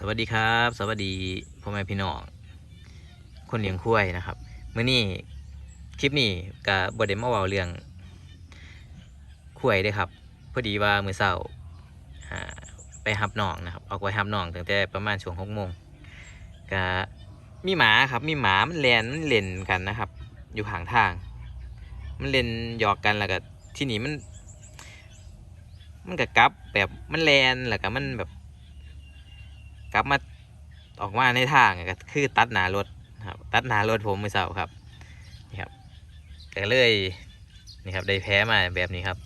สวัสดีครับ สวัสดีพ่อแม่พี่น้องคนเลี้ยงควายนะครับเมื้อนี้คลิปนี้กับบไดมาว้าเรื่องควายเด้ครับพอดีว่ามือเช้าไปหับน้องนะครับออกไปหับน้องตั้งแต่ประมาณช่วงหกโมงก็มีหมาครับมีหมามันแลนมันเล่นกันนะครับ อยู่ข้างทาง มันเล่นหยอกกันแล้วก็ที่นี่มัน มันก็กลับแบบมันแลนแล้วก็มันแบบ กลับมาออกมาในทางก็คือตัดหนารถครับตัดหนารถผมมื่อเช้าครับนี่ครับก็เลยนี่ครับได้แพ้มาแบบนี้ครับ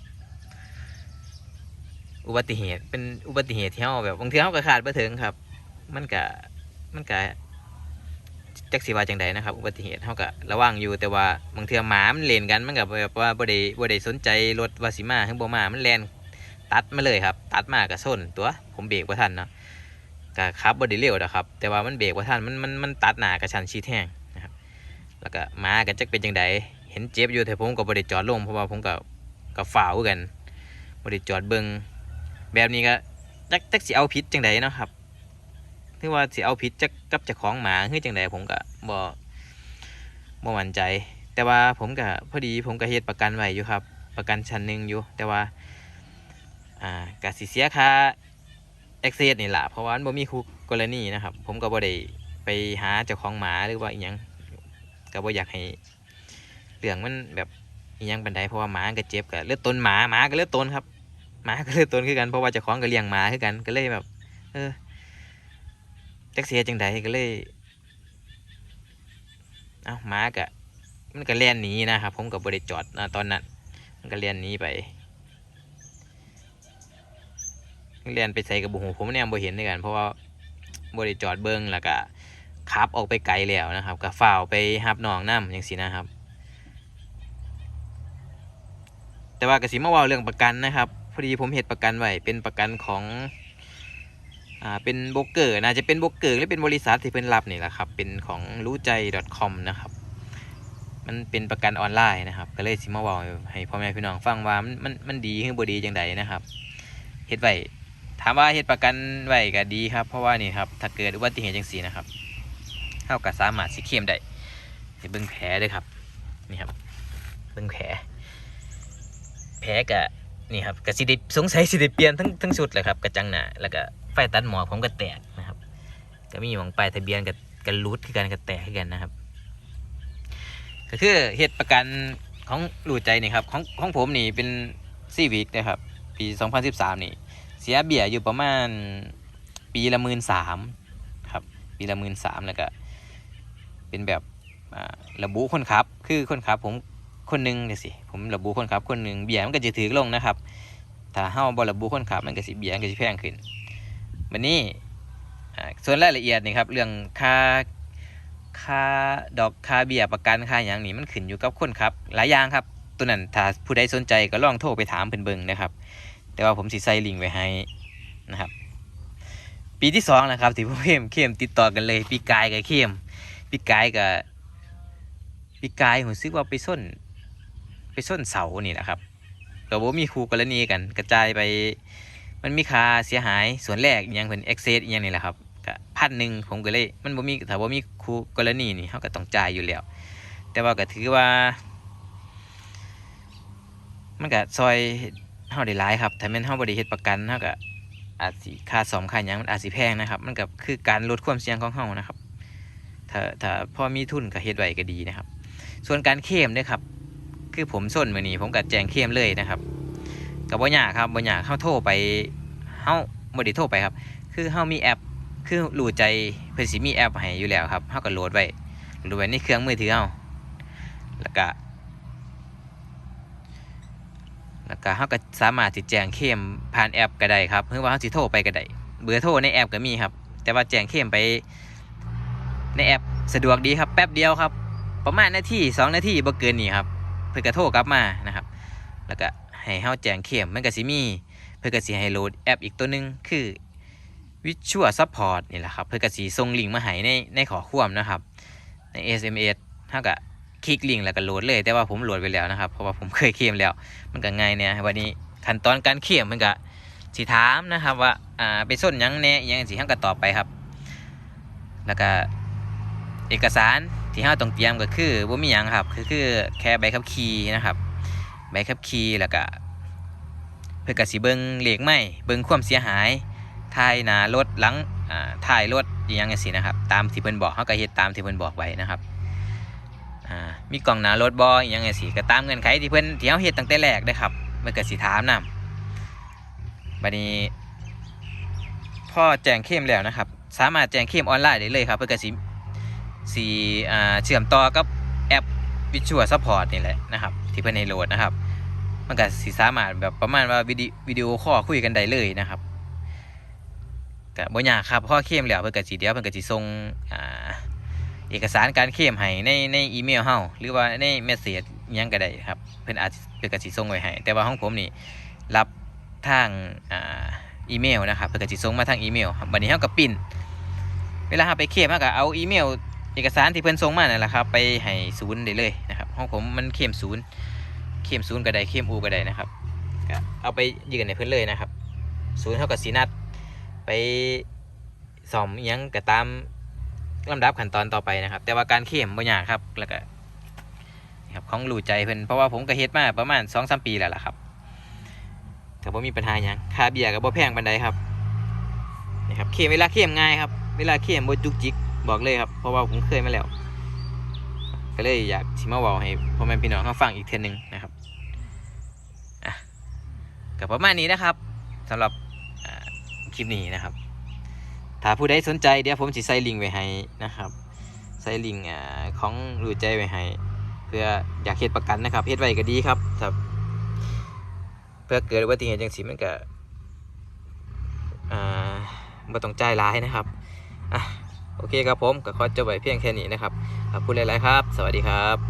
อุบัติเหตุเป็นอุบัติเหตุที่เราแบบบางทีเราก็ขาดไปถึงครับ มันก็มันก็จักสีว่าจังใดนะครับ อุบัติเหตุเขาก็ระวังอยู่แต่ว่าบางทีหมามันเล่นกันมันก็แบบว่าบ่ได้บ่ได้สนใจรถวาสิมาขึ้นบ่มามันแลนตัดมาเลยครับ ตัดมาก็ส้นตัวผมเบรกบ่ทันเนาะ ก็ขับบไดีเร็วนะครับ แต่ว่ามันเบรกว่าท่านมันมันมันตัดหนากระชันชีแท่งนะครับ แล้วก็มากันจักเป็นจังไดเห็นเจ็บอยู่แต่ผมก็บริจอดลงเพราะว่าผมก็ก็ฝ่าวกันบริจอดเบิงแบบนี้ก็จักจักสิเอาพิษจังไดเนาะครับถือว่าสิเอาพิษจักกับเจ้าของหมาคือจังไดผมก็บ่บ่มั่นใจ แต่ว่าผมก็พอดีผมก็เฮ็ดประกันไว้อยู่ครับ ประกันชั้นหนึ่งอยู่ แต่ว่าอ่ากสิเสียค่า เอ็กเซสนี่แหละเพราะว่ามันบ่มีคู่กรณีนะครับ ผมก็บ่ได้ไปหาเจ้าของหมาหรือว่าอีหยังก็บ่อยากให้เรื่องมันแบบอีหยังบันไดเพราะว่าหมาก็เจ็บก็เลือดตนหมาหมาก็เลือดตนครับหมาก็เลือดตนคือกันเพราะว่าเจ้าของก็เลี้ยงหมาคือกันก็เลยแบบ เออจักเสียจังใดก็เลยเอ้าหมาก็มันก็เลียนหนีนะครับ ผมก็บ่ได้จอดนะตอนนั้นมันก็เลียนหนีไป เรียนไปใส่กับบุหูผมเนี่ยบ่เห็นด้วยกัน เพราะว่าบริจอดเบิ้งแล้วก็ขับออกไปไกลแล้วนะครับก็ฝ่าวไปหับน้องน้ำอย่างสินะครับ แต่ว่ากสิมาว่าเรื่องประกันนะครับพอดีผมเห็ดประกันไว้เป็นประกันของอ่าเป็นโบรกเกอร์น่าจะเป็นโบรกเกอร์หรือเป็นบริษัทที่เพิ่นรับนี่แหละครับเป็นของรู้ใจ .com นะครับมันเป็นประกันออนไลน์นะครับ ก็เลยสิมาว่าให้พ่อแม่พี่น้องฟังว่ามันมันมันดีหรือบ่ดีจังใดนะครับเฮ็ดไว้ ถามว่าเฮ็ดประกันไว้ก็ดีครับ เพราะว่านี่ครับถ้าเกิดอุบัติเหตุจังซี่นะครับเท่ากับสามารถสิเคลมได้เบิ่งแผลด้วยครับนี่ครับเบิ่งแผล แผลก็นี่ครับก็สิได้สงสัยสิได้เปลี่ยนทั้งทั้งชุดเลยครับกระจังหน้าแล้วก็ไฟตัดหมอกผมก็แตกนะครับก็มีหมองป้ายทะเบียนกับกันรูดคือกันก็แตกคือกันนะครับ ก็คือเฮ็ดประกันของรูใจนี่ครับของของผมนี่เป็นซีวิกนะครับ ปี 2013 นี่ สียเบี้ยอยู่ประมาณปีละหมื่นสามครับ ปีละหมื่นสามแล้วก็เป็นแบบระบุคนขับ คือคนขับผมคนหนึ่งเดี๋ยสิผมระบุคนขับคนหนึ่งเบี้ยมันก็จะถือลงนะครับ ถ้าเฮาบ่ระบุคนขับมันก็สิเบียมันก็สิแพงขึ้นวันนี้ส่วนรายละเอียดนี่ครับเรื่องค่าค่าดอกค่าเบี้ยประกันค่าอย่างนี้มันขึ้นอยู่กับคนขับ หลายอย่างครับ ตัวนั้นถ้าผู้ใดสนใจก็ลองโทรไปถามเพิ่นเบิ่งนะครับ แต่ว่าผมสิใส่ลิงไว้ให้นะครับ ปีที่สองนะครับที่ผมเข้มเข้มติดต่อกันเลย ปีกายกับเข้มปีกายกับปีกายผมซึกว่าไปส้น ไปส้นเสานี่แหละครับก็บ่มีครูกรณีกัน กระจายไปมันมีค่าเสียหายส่วนแรกอหยังเป็นเอ็กเซสอหยังนี่แหละครับก็พันหนึ่งผมก็เลย มันบ่มีถ้าบ่มีครูกรณีนี่เขาก็ต้องจ่ายอยู่แล้ว แต่ว่าก็ถือว่า มันก็ซอย เฮาได้หลายครับถ้าแม่นเฮาบ่ได้เฮ็ดประกันเฮาก็อาจสิค่าซ่อมค่าหยังมันอาจสิแพงนะครับ มันก็คือการลดความเสี่ยงของเฮานะครับ ถ้าถ้าพอมีทุนก็เฮ็ดไว้ก็ดีนะครับ ส่วนการเคลมเด้อครับ คือผมส้นมื้อนี้ผมก็แจ้งเคลมเลยนะครับก็บ่ยากครับบ่ยากเฮาโทรไปเฮาบ่ได้โทรไปครับ คือเฮามีแอปคือรู้ใจเพิ่นสิมีแอปให้อยู่แล้วครับเฮาก็โหลดไว้โหลดไว้ในเครื่องมือถือเฮาแล้วก็ แล้วก็เขาก็สามารถติดแจ้งเข้มผ่านแอปก็ได้ครับหรือว่าเขาสิโทรไปก็ได้เบอร์โทรในแอปก็มีครับ แต่ว่าแจ้งเข้มไปในแอปสะดวกดีครับแป๊บเดียวครับ ประมาณนาทีสองนาทีบ่เกินนี้ครับเพื่อก็โทรกลับมานะครับ แล้วก็ให้เฮาแจ้งเข้มมันก็สิมีเพื่อก็สิให้โหลดแอปอีกตัวหนึงคือ Visual Support นี่แหละครับ เพื่อก็สิส่งลิงก์มาให้ในในขอความนะครับใน SMS เฮาก็ คลิกลิงก์แล้วก็โหลดเลย แต่ว่าผมโหลดไปแล้วนะครับ เพราะว่าผมเคยเคลมแล้ว มันก็ง่ายเนี่ยวันนี้ขั้นตอนการเขียมมันก็สิถามนะครับว่าอ่าไปส้นยังแน่ยังสิทั้งก็ตอบไปครับ แล้วก็เอกสารที่เราต้องเตรียมก็คือบ่มีหยังครับคือคือแค่ใบขับขี่นะครับ ใบขับขี่แล้วก็เพื่อกสิเบิ่งเหลขไม่เบิ่งความเสียหายท้ายหน้ารถหลังอ่าท้ายรถอหยังจังซี่นะครับ ตามที่เพิ่นบอกเฮาก็เฮ็ดตามที่เพิ่นบอกไว้นะครับ อ่ามีกล้องหน้ารถบอหยังจังซี่ก็ตามเงื่อนไขที่เพิ่อนที่เฮาเฮ็ดตั้งแต่แรกเด้ครับเพิ่นก็สิถามนํบัดนี้พ่อแจ้งเข้มแล้วนะครับ สามารถแจ้งเข้มออนไลน์ได้เลยครับเพิ่นก็สิสิอ่าเชื่อมต่อกับแอป Visual Support นี่แหละนะครับ ที่เพิ่อนให้โหลดนะครับมันก็สิสามารถแบบประมาณว่าวิดีวิดีโอคอลคุยกันได้เลยนะครับก็บ่ยากครับพอเข้มแล้วเพิ่นก็สิเดียวเพิ่นก็สิส่งอ่า เอกสารการเข้มให้ในในอีเมลเฮาหรือว่าในเมสเสจยังก็ได้ครับเพิ่นอาจเพิ่นก็สิส่งไว้ให้แต่ว่าของผมนี่รับทางอ่าอีเมลนะครับเพิ่นก็สิส่งมาทางอีเมลครับบัดนี้เฮาก็ปิ้นเวลาเฮาไปเข้มเฮาก็เอาอีเมล เอกสารที่เพิ่นส่งมานั่นแหละครับไปให้ศูนย์ได้เลยนะครับของผมมันเข้มศูนย์เข้มศูนย์ก็ได้เข้มอูก็ได้นะครับก็เอาไปยืนในเพิ่นเลยนะครับศูนย์เท่ากับสีนัดไปสอมยังก็ตาม ลำดับขั้นตอนต่อไปนะครับ แต่ว่าการเข้มบ่ยากครับแล้วก็ครับของรู้ใจเพิ่นเพราะว่าผมก็เฮ็ดมาประมาณสองสามปีแล้วล่ะครับแต่บ่มีปัญหาหยังค่าเบียร์ก็บ่แพงปานใดครับนี่ครับเข้มเวลาเข้มง่ายครับ เวลาเข้มบ่จุกจิกบอกเลยครับเพราะว่าผมเคยมาแล้ว ก็เลยอยากชิมาเวาให้พ่อแม่พี่น้องเขาฟังอีกเทอนึงนะครับกับประมาณนี้นะครับสำหรับคลิปนี้นะครับ ถ้าผู้ใดสนใจเดี๋ยวผมจะใส่ลิงก์ไว้ให้นะครับใส่ลิงก์ของรู้ใจไว้ให้เพื่ออยากเฮ็ดประกันนะครับเฮ็ดไว้ก็ดีครับครับ เพื่อเกิดอุบัติเหตุจังสิมันก็อ่าบ่ต้องจ่ายหลายนะครับอะโอเคครับผมก็ขอจบไว้เพียงแค่นี้นะครับขอบคุณหลาย ๆ ครับ สวัสดีครับ